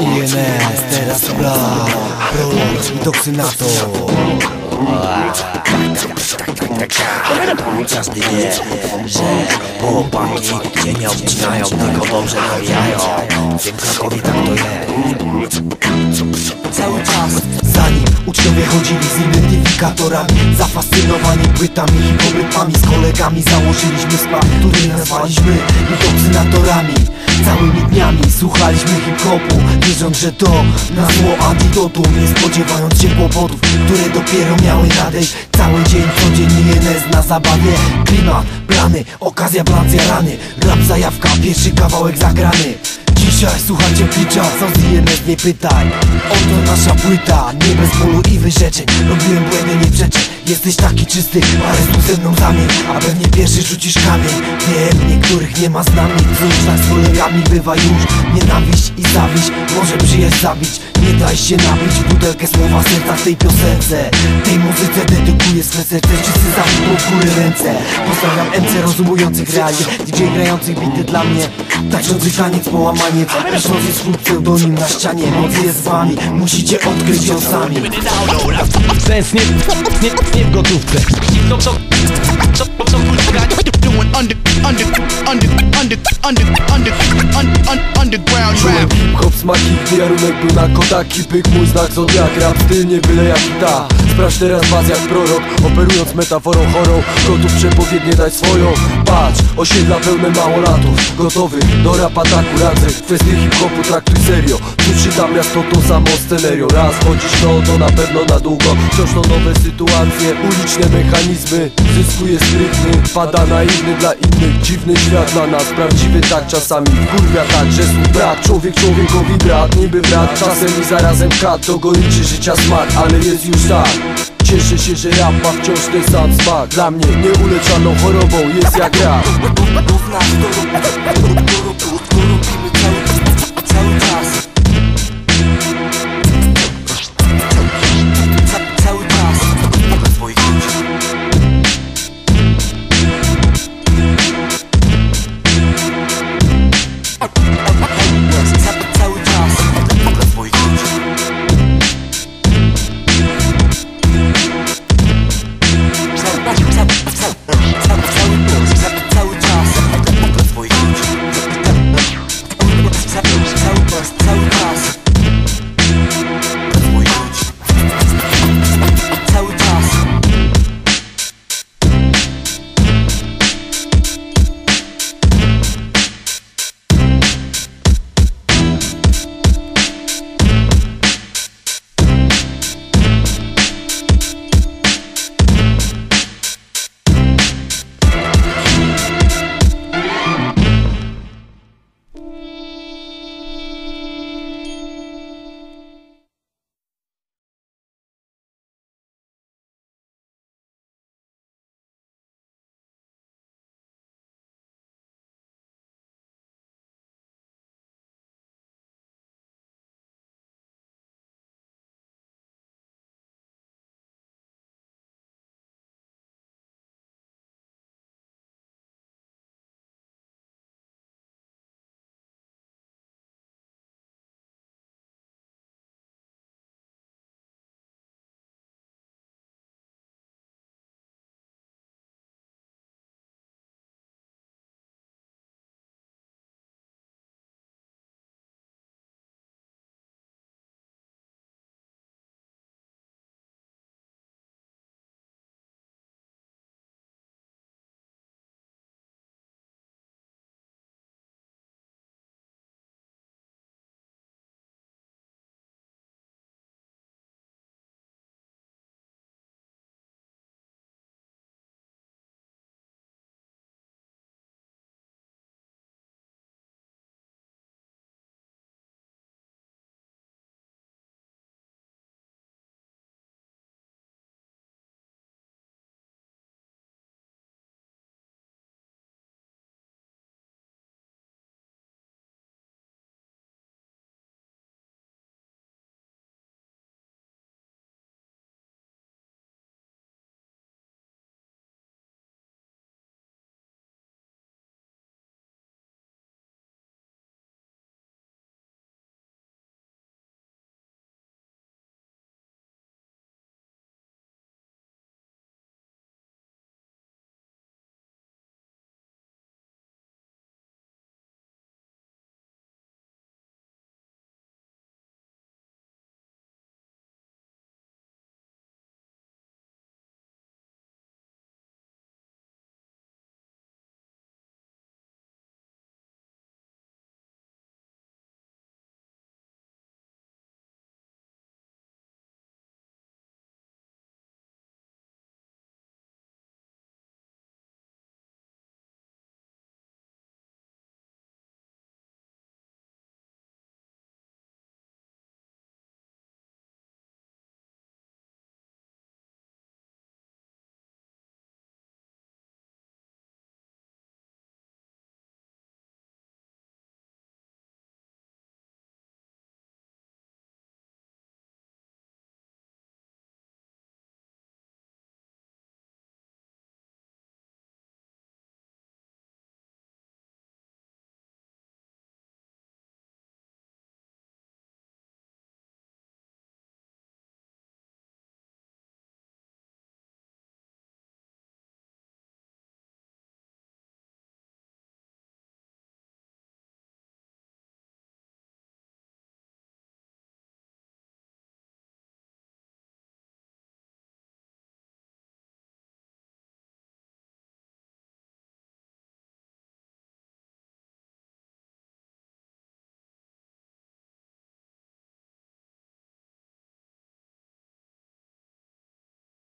INS, teraz bla Prolog i doksynator Każdy wie, że chłopaki nie obcinają, tylko dobrze nawijają. W tym Krakowie tak to jest. Cały czas Zanim uczniowie chodzili z identyfikatorami Zafascynowani płytami hip-hopami Z kolegami założyliśmy skład, który nazwaliśmy indoksynatorami Całymi dniami słuchaliśmy hip-hopu Wierząc, że to na zło antidotum. Nie spodziewając się kłopotów, które dopiero miały nadejść. Cały dzień, codziennie INS na zabawie. Klimat, plany, okazja, blancja rany. Rap, zajawka, pierwszy kawałek zagrany. Dzisiaj słuchajcie plicza, co z INS nie pytaj. Oto nasza płyta, nie bez bólu i wyrzeczeń. Robiłem błędy, nie Jesteś taki czysty, ale tu ze mną zamień A pewnie pierwszy rzucisz kamień. Wiem, niektórych nie ma z nami Cóż, tak z kolegami bywa już. Nienawiść i zawiść, może przyjaźń zabić. Nie daj się nabić butelkę słowa serca w tej piosence. Tej muzyce dedykuję swe serce Wszyscy zawitą w góry ręce. Pozdrawiam MC rozumujących realnie DJ grających bity dla mnie Tańczący taniec, połamanie jest swój pseudonim na ścianie. Moc jest z wami, musicie odkryć ją sami. Sens nie, nie, nie w gotówce. So, so, so, so kurwa doing under, under, under, under, under, under, under, under, rap. Hip-hop smaki, gdy jarunek był na kodaki Pyk mój znak zodiak, rap styl nie byle jaki ta. Sprawdź teraz was jak prorok, operując metaforą chorą. Gotów przepowiednie dać swoją Patrz, osiedla pełne małolatów Gotowy do rap ataku radzę Kwestie hip-hopu traktuj serio. Tu czytam miasto to samo scenerio Raz chodzisz no to na pewno na długo. Wciąż to nowe sytuacje, uliczne mechanizmy Zyskuje sprytny, pada naiwny dla innych Dziwny świat dla nas, prawdziwy tak czasami Kurwia tak, że słów brak Człowiek człowiekowi brat, niby brat Czasem i zarazem kat, to go liczy życia smak Ale jest już tak Cieszę się, że rap ma wciąż ten sam smak Dla mnie nieuleczalną chorobą jest jak rap